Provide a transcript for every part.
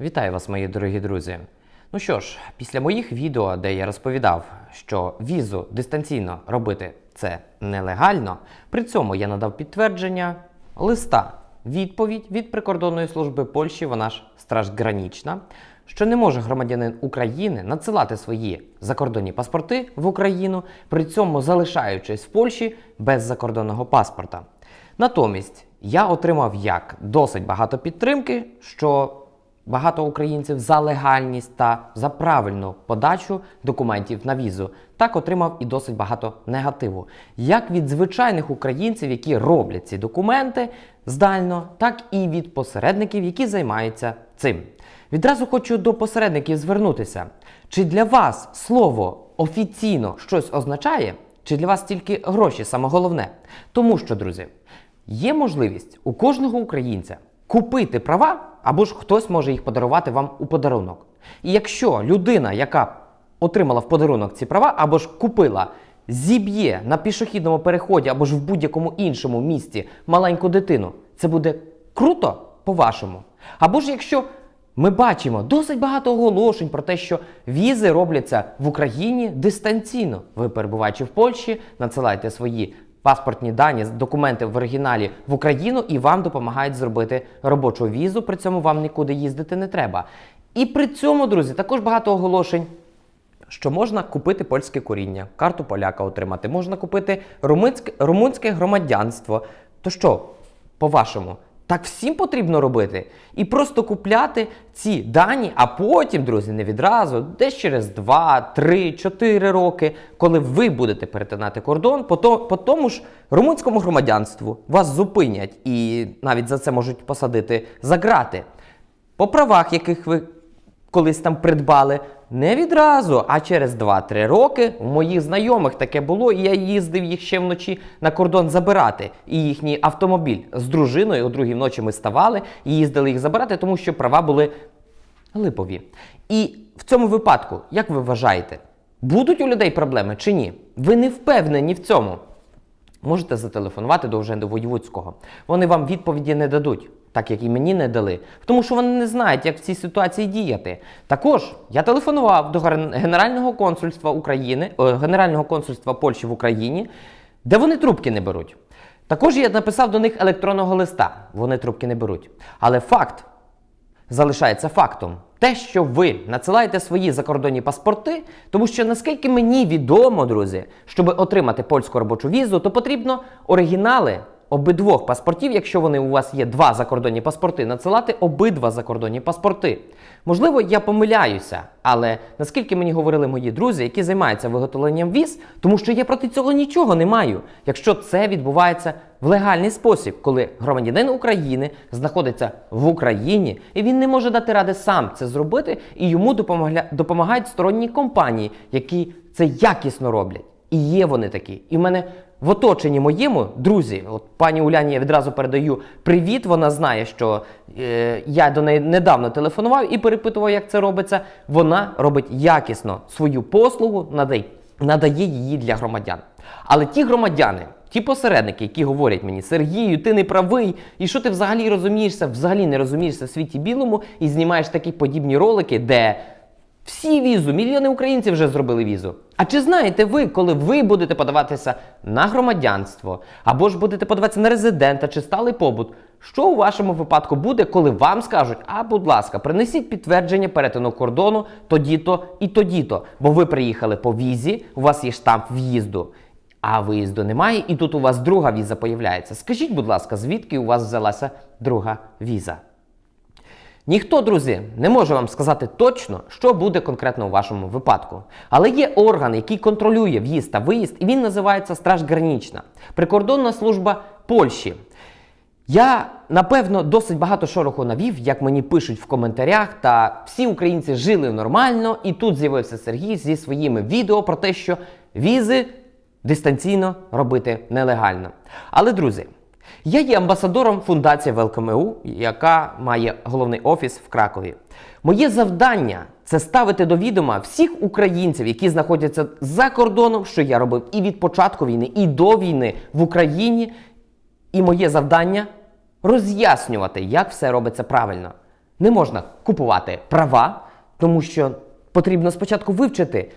Вітаю вас, мої дорогі друзі. Ну що ж, після моїх відео, де я розповідав, що візу дистанційно робити це нелегально, при цьому я надав підтвердження листа, відповідь від прикордонної служби Польщі, вона ж Страж Гранічна, що не може громадянин України надсилати свої закордонні паспорти в Україну, при цьому залишаючись в Польщі без закордонного паспорта. Натомість я отримав як досить багато підтримки, що багато українців за легальність та за правильну подачу документів на візу, так отримав і досить багато негативу, як від звичайних українців, які роблять ці документи здально, так і від посередників, які займаються цим. Відразу хочу до посередників звернутися. Чи для вас слово офіційно щось означає, чи для вас тільки гроші саме головне? Тому що, друзі, є можливість у кожного українця купити права, або ж хтось може їх подарувати вам у подарунок. І якщо людина, яка отримала в подарунок ці права, або ж купила, зіб'є на пішохідному переході, або ж в будь-якому іншому місці маленьку дитину, це буде круто, по-вашому. Або ж якщо ми бачимо досить багато оголошень про те, що візи робляться в Україні дистанційно. Ви перебуваючи в Польщі, надсилаєте свої паспортні дані, документи в оригіналі в Україну і вам допомагають зробити робочу візу. При цьому вам нікуди їздити не треба. І при цьому, друзі, також багато оголошень. Що можна купити польське коріння, карту поляка отримати, можна купити румунське, румунське громадянство. То що, по-вашому, так всім потрібно робити? І просто купляти ці дані, а потім, друзі, не відразу, десь через 2, 3, 4 роки, коли ви будете перетинати кордон, по, то, по тому ж румунському громадянству вас зупинять і навіть за це можуть посадити за грати. По правах, яких ви колись там придбали, не відразу, а через 2-3 роки у моїх знайомих таке було, і я їздив їх ще вночі на кордон забирати. І їхній автомобіль з дружиною о другій вночі ми ставали і їздили їх забирати, тому що права були липові. І в цьому випадку, як ви вважаєте, будуть у людей проблеми чи ні? Ви не впевнені в цьому. Можете зателефонувати до Уженди Воєвудського. Вони вам відповіді не дадуть, так як і мені не дали, тому що вони не знають, як в цій ситуації діяти. Також я телефонував до Генерального консульства України, е, Генерального консульства Польщі в Україні, де вони трубки не беруть. Також я написав до них електронного листа. Вони трубки не беруть. Але факт залишається фактом. Те, що ви надсилаєте свої закордонні паспорти, тому що наскільки мені відомо, друзі, щоб отримати польську робочу візу, то потрібно оригінали обидвох паспортів, якщо вони у вас є два закордонні паспорти, надсилати обидва закордонні паспорти. Можливо, я помиляюся, але наскільки мені говорили мої друзі, які займаються виготовленням віз, тому що я проти цього нічого не маю, якщо це відбувається в легальний спосіб, коли громадянин України знаходиться в Україні і він не може дати ради сам це зробити, і йому допомогля... допомагають сторонні компанії, які це якісно роблять. І є вони такі. І в мене в оточенні моєму друзі, от пані Уляні я відразу передаю привіт. Вона знає, що е, я до неї недавно телефонував і перепитував, як це робиться. Вона робить якісно свою послугу, надає, надає її для громадян. Але ті громадяни, ті посередники, які говорять мені, Сергію, ти не правий, і що ти взагалі розумієшся, взагалі не розумієшся в світі білому, і знімаєш такі подібні ролики, де всі візу, мільйони українців вже зробили візу. А чи знаєте ви, коли ви будете подаватися на громадянство, або ж будете подаватися на резидента чи сталий побут, що у вашому випадку буде, коли вам скажуть, а будь ласка, принесіть підтвердження перетину кордону тоді-то і тоді-то, бо ви приїхали по візі, у вас є штамп в'їзду. А виїзду немає, і тут у вас друга віза появляється. Скажіть, будь ласка, звідки у вас взялася друга віза? Ніхто, друзі, не може вам сказати точно, що буде конкретно у вашому випадку. Але є орган, який контролює в'їзд та виїзд, і він називається Страж Гранічна, прикордонна служба Польщі. Я напевно досить багато шороху навів, як мені пишуть в коментарях, та всі українці жили нормально, і тут з'явився Сергій зі своїми відео про те, що візи дистанційно робити нелегально. Але, друзі, я є амбасадором фундації ВЛКМУ, яка має головний офіс в Кракові. Моє завдання це ставити до відома всіх українців, які знаходяться за кордоном, що я робив і від початку війни, і до війни в Україні. І моє завдання роз'яснювати, як все робиться правильно. не можна купувати права, тому що потрібно спочатку вивчити,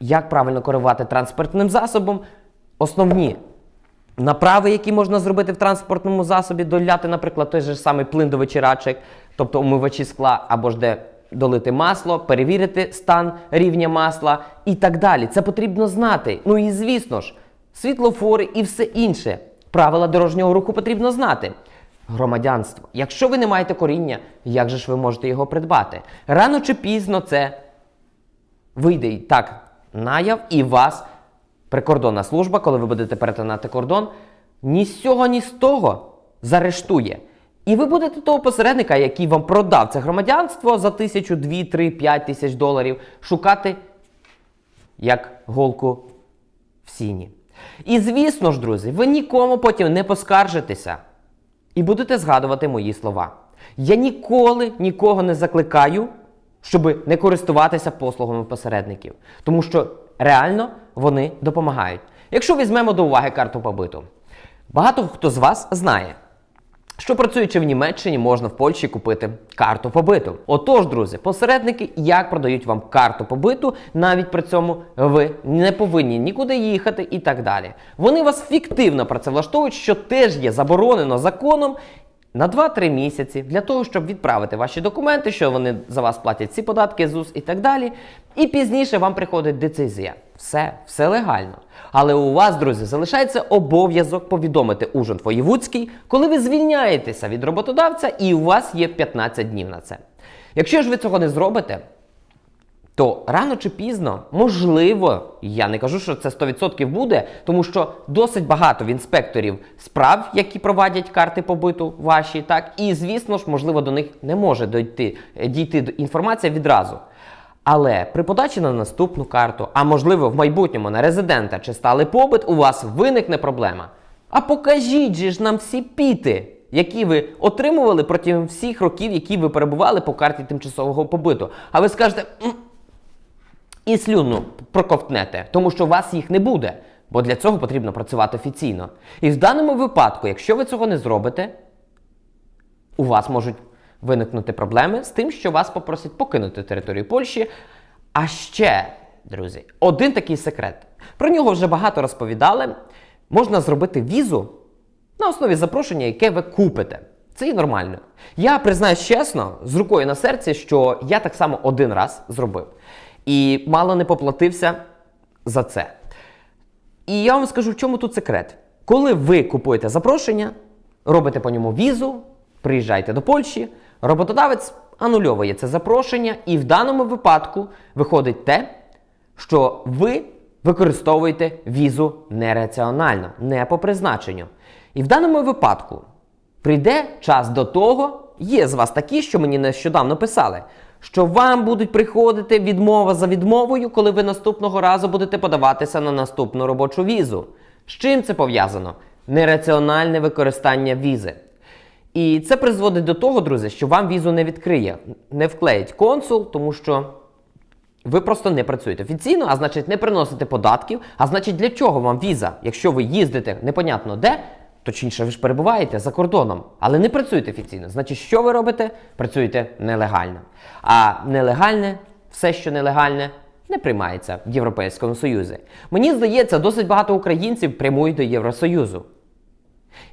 як правильно керувати транспортним засобом, основні направи, які можна зробити в транспортному засобі, доляти, наприклад, той же самий плин до вечірачок, тобто умивачі скла, або ж де долити масло, перевірити стан рівня масла і так далі. Це потрібно знати. Ну і звісно ж, світлофори і все інше. Правила дорожнього руху потрібно знати. Громадянство. Якщо ви не маєте коріння, як же ж ви можете його придбати? Рано чи пізно це вийде так наяв, і вас прикордонна служба, коли ви будете перетинати кордон, ні з цього, ні з того заарештує. І ви будете того посередника, який вам продав це громадянство за тисячу, дві, три, п'ять тисяч доларів, шукати як голку в сіні. І звісно ж, друзі, ви нікому потім не поскаржитеся і будете згадувати мої слова. Я ніколи нікого не закликаю, щоб не користуватися послугами посередників, тому що реально вони допомагають. Якщо візьмемо до уваги карту побиту, багато хто з вас знає, що працюючи в Німеччині, можна в Польщі купити карту побиту. Отож, друзі, посередники як продають вам карту побиту, навіть при цьому ви не повинні нікуди їхати і так далі. Вони вас фіктивно працевлаштовують, що теж є заборонено законом. На 2-3 місяці для того, щоб відправити ваші документи, що вони за вас платять ці податки, ЗУС і так далі. І пізніше вам приходить децизія. Все, все легально. Але у вас, друзі, залишається обов'язок повідомити Ужин Воєвудський, коли ви звільняєтеся від роботодавця, і у вас є 15 днів на це. Якщо ж ви цього не зробите, то рано чи пізно, можливо, я не кажу, що це 100% буде, тому що досить багато в інспекторів справ, які проводять карти побиту ваші, так, і звісно ж, можливо, до них не може дойти, дійти до- інформація відразу. Але при подачі на наступну карту, а можливо в майбутньому на резидента чи сталий побит, у вас виникне проблема. А покажіть же ж нам всі піти, які ви отримували протягом всіх років, які ви перебували по карті тимчасового побиту. А ви скажете, «М, і слюну проковтнете, тому що у вас їх не буде, бо для цього потрібно працювати офіційно. І в даному випадку, якщо ви цього не зробите, у вас можуть виникнути проблеми з тим, що вас попросять покинути територію Польщі. А ще, друзі, один такий секрет. Про нього вже багато розповідали. Можна зробити візу на основі запрошення, яке ви купите. Це і нормально. Я признаюсь чесно, з рукою на серці, що я так само один раз зробив. І мало не поплатився за це. І я вам скажу, в чому тут секрет. Коли ви купуєте запрошення, робите по ньому візу, приїжджаєте до Польщі, роботодавець анульовує це запрошення, і в даному випадку виходить те, що ви використовуєте візу нераціонально, не по призначенню. І в даному випадку прийде час до того, є з вас такі, що мені нещодавно писали, що вам будуть приходити відмова за відмовою, коли ви наступного разу будете подаватися на наступну робочу візу. З чим це пов'язано? Нераціональне використання візи. І це призводить до того, друзі, що вам візу не відкриє, не вклеїть консул, тому що ви просто не працюєте офіційно, а значить, не приносите податків. А значить, для чого вам віза, якщо ви їздите непонятно де, точніше, ви ж перебуваєте за кордоном, але не працюєте офіційно. Значить, що ви робите? Працюєте нелегально. А нелегальне, все, що нелегальне, не приймається в Європейському Союзі. Мені здається, досить багато українців прямують до Євросоюзу.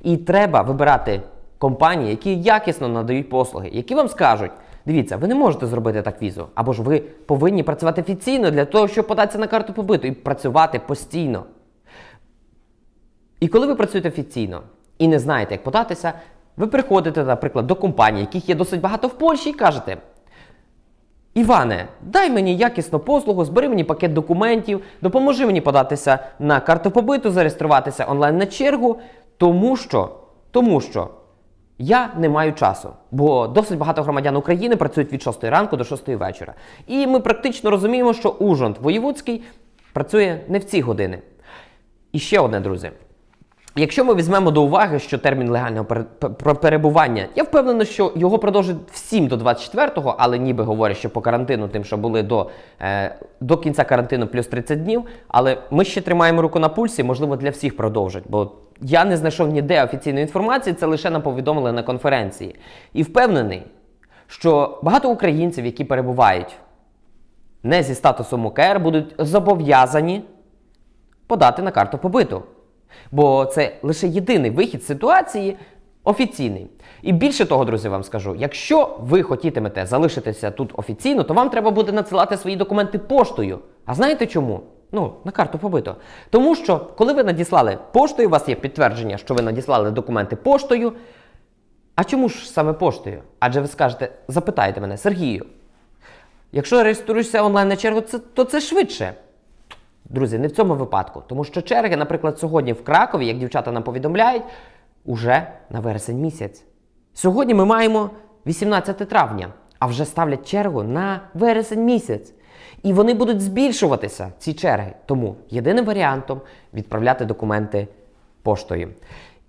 І треба вибирати компанії, які якісно надають послуги, які вам скажуть: дивіться, ви не можете зробити так візу, або ж ви повинні працювати офіційно для того, щоб податися на карту побиту і працювати постійно. І коли ви працюєте офіційно і не знаєте, як податися, ви приходите, наприклад, до компаній, яких є досить багато в Польщі, і кажете: Іване, дай мені якісну послугу, збери мені пакет документів, допоможи мені податися на карту побиту, зареєструватися онлайн на чергу, тому що, тому що я не маю часу, бо досить багато громадян України працюють від 6 ранку до 6 вечора. І ми практично розуміємо, що Ужгород Воєвудський працює не в ці години. І ще одне, друзі. Якщо ми візьмемо до уваги, що термін легального пере- перебування, я впевнений, що його продовжать всім до 24-го, але ніби говорять, що по карантину, тим, що були до, е, до кінця карантину плюс 30 днів. Але ми ще тримаємо руку на пульсі, можливо, для всіх продовжать. Бо я не знайшов ніде офіційної інформації, це лише нам повідомили на конференції. І впевнений, що багато українців, які перебувають не зі статусом УКР, будуть зобов'язані подати на карту побиту. Бо це лише єдиний вихід з ситуації офіційний. І більше того, друзі, вам скажу: якщо ви хотітимете залишитися тут офіційно, то вам треба буде надсилати свої документи поштою. А знаєте чому? Ну, на карту побито. Тому що, коли ви надіслали поштою, у вас є підтвердження, що ви надіслали документи поштою. А чому ж саме поштою? Адже ви скажете, запитаєте мене, Сергію, якщо реєструєшся онлайн на чергу, то це швидше. Друзі, не в цьому випадку. Тому що черги, наприклад, сьогодні в Кракові, як дівчата нам повідомляють, уже на вересень місяць. Сьогодні ми маємо 18 травня, а вже ставлять чергу на вересень місяць. І вони будуть збільшуватися, ці черги. Тому єдиним варіантом відправляти документи поштою.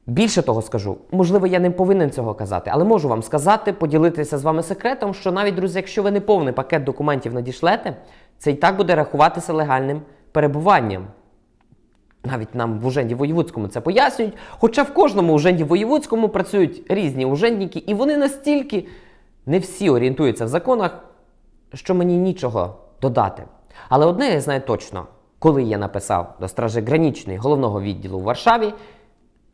Більше того скажу, можливо, я не повинен цього казати, але можу вам сказати, поділитися з вами секретом, що навіть, друзі, якщо ви не повний пакет документів надішлете, це і так буде рахуватися легальним перебуванням. Навіть нам в Уженді Воєвудському це пояснюють. Хоча в кожному Уженді Воєвудському працюють різні ужендники, і вони настільки не всі орієнтуються в законах, що мені нічого додати. Але одне я знаю точно, коли я написав до Стражі Гранічної головного відділу в Варшаві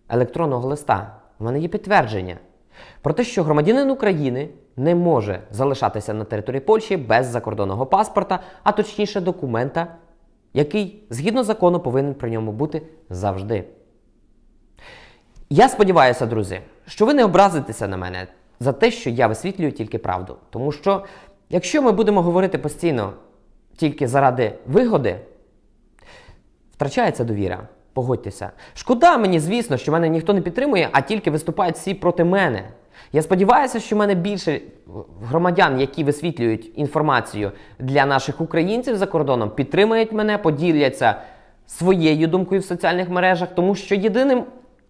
електронного листа, у мене є підтвердження про те, що громадянин України не може залишатися на території Польщі без закордонного паспорта, а точніше документа, який згідно закону повинен при ньому бути завжди. Я сподіваюся, друзі, що ви не образитеся на мене за те, що я висвітлюю тільки правду. Тому що, якщо ми будемо говорити постійно тільки заради вигоди, втрачається довіра. Погодьтеся. Шкода мені, звісно, що мене ніхто не підтримує, а тільки виступають всі проти мене. Я сподіваюся, що в мене більше громадян, які висвітлюють інформацію для наших українців за кордоном, підтримують мене, поділяться своєю думкою в соціальних мережах, тому що єдиним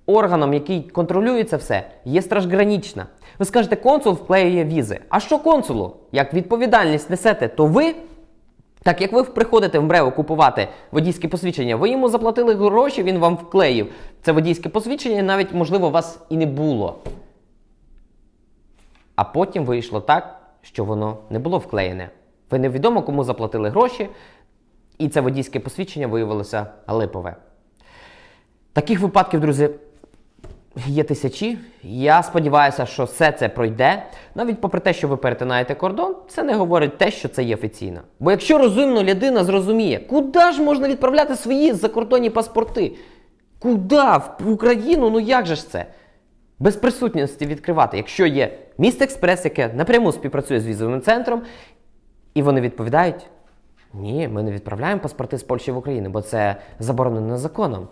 органом, який контролює це все, є стражгранічна. Ви скажете, консул вклеює візи. А що консулу? Як відповідальність несете, то ви так як ви приходите в МРЕО купувати водійське посвідчення, ви йому заплатили гроші, він вам вклеїв. Це водійське посвідчення, навіть, можливо, вас і не було. А потім вийшло так, що воно не було вклеєне. Ви невідомо, кому заплатили гроші, і це водійське посвідчення виявилося липове. Таких випадків, друзі, є тисячі. Я сподіваюся, що все це пройде. Навіть попри те, що ви перетинаєте кордон, це не говорить те, що це є офіційно. Бо якщо розумна людина зрозуміє, куди ж можна відправляти свої закордонні паспорти? Куди? В Україну? Ну як же ж це? Без присутності відкривати, якщо є міст Експрес, яке напряму співпрацює з візовим центром, і вони відповідають: ні, ми не відправляємо паспорти з Польщі в Україну, бо це заборонено законом.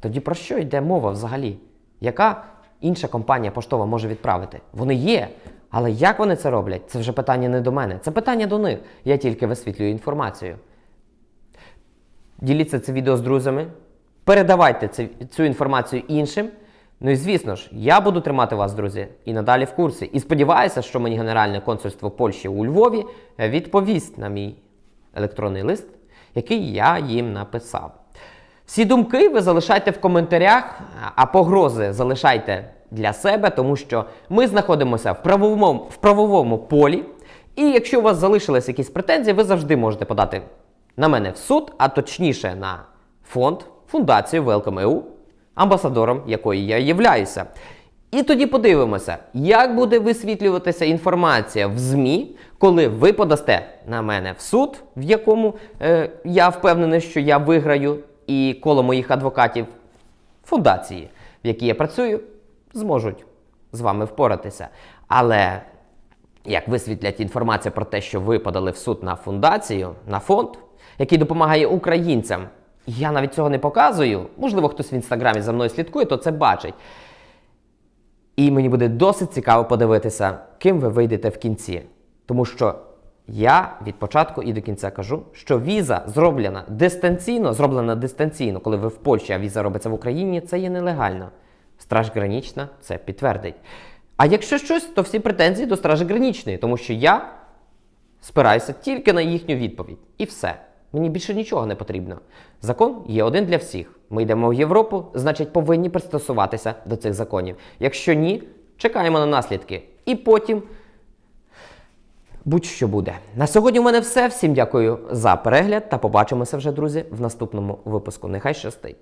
Тоді про що йде мова взагалі? Яка інша компанія поштова може відправити? Вони є. Але як вони це роблять? Це вже питання не до мене. Це питання до них. Я тільки висвітлюю інформацію. Діліться це відео з друзями, передавайте цю інформацію іншим. Ну і звісно ж, я буду тримати вас, друзі, і надалі в курсі. І сподіваюся, що мені Генеральне консульство Польщі у Львові відповість на мій електронний лист, який я їм написав. Всі думки ви залишайте в коментарях, а погрози залишайте для себе, тому що ми знаходимося в правовому, в правовому полі. І якщо у вас залишились якісь претензії, ви завжди можете подати на мене в суд, а точніше на фонд, фундацію Welcome EU, амбасадором якої я являюся. І тоді подивимося, як буде висвітлюватися інформація в ЗМІ, коли ви подасте на мене в суд, в якому е, я впевнений, що я виграю, і коло моїх адвокатів фундації, в якій я працюю, зможуть з вами впоратися. Але як висвітлять інформацію про те, що ви подали в суд на фундацію, на фонд, який допомагає українцям, я навіть цього не показую. Можливо, хтось в інстаграмі за мною слідкує, то це бачить. І мені буде досить цікаво подивитися, ким ви вийдете в кінці. Тому що я від початку і до кінця кажу, що віза зроблена дистанційно, зроблена дистанційно, коли ви в Польщі, а віза робиться в Україні, це є нелегально. Страж гранічна це підтвердить. А якщо щось, то всі претензії до стражі гранічної, тому що я спираюся тільки на їхню відповідь. І все. Мені більше нічого не потрібно. Закон є один для всіх. Ми йдемо в Європу, значить, повинні пристосуватися до цих законів. Якщо ні, чекаємо на наслідки. І потім будь-що буде. На сьогодні в мене все. Всім дякую за перегляд та побачимося вже, друзі, в наступному випуску. Нехай щастить!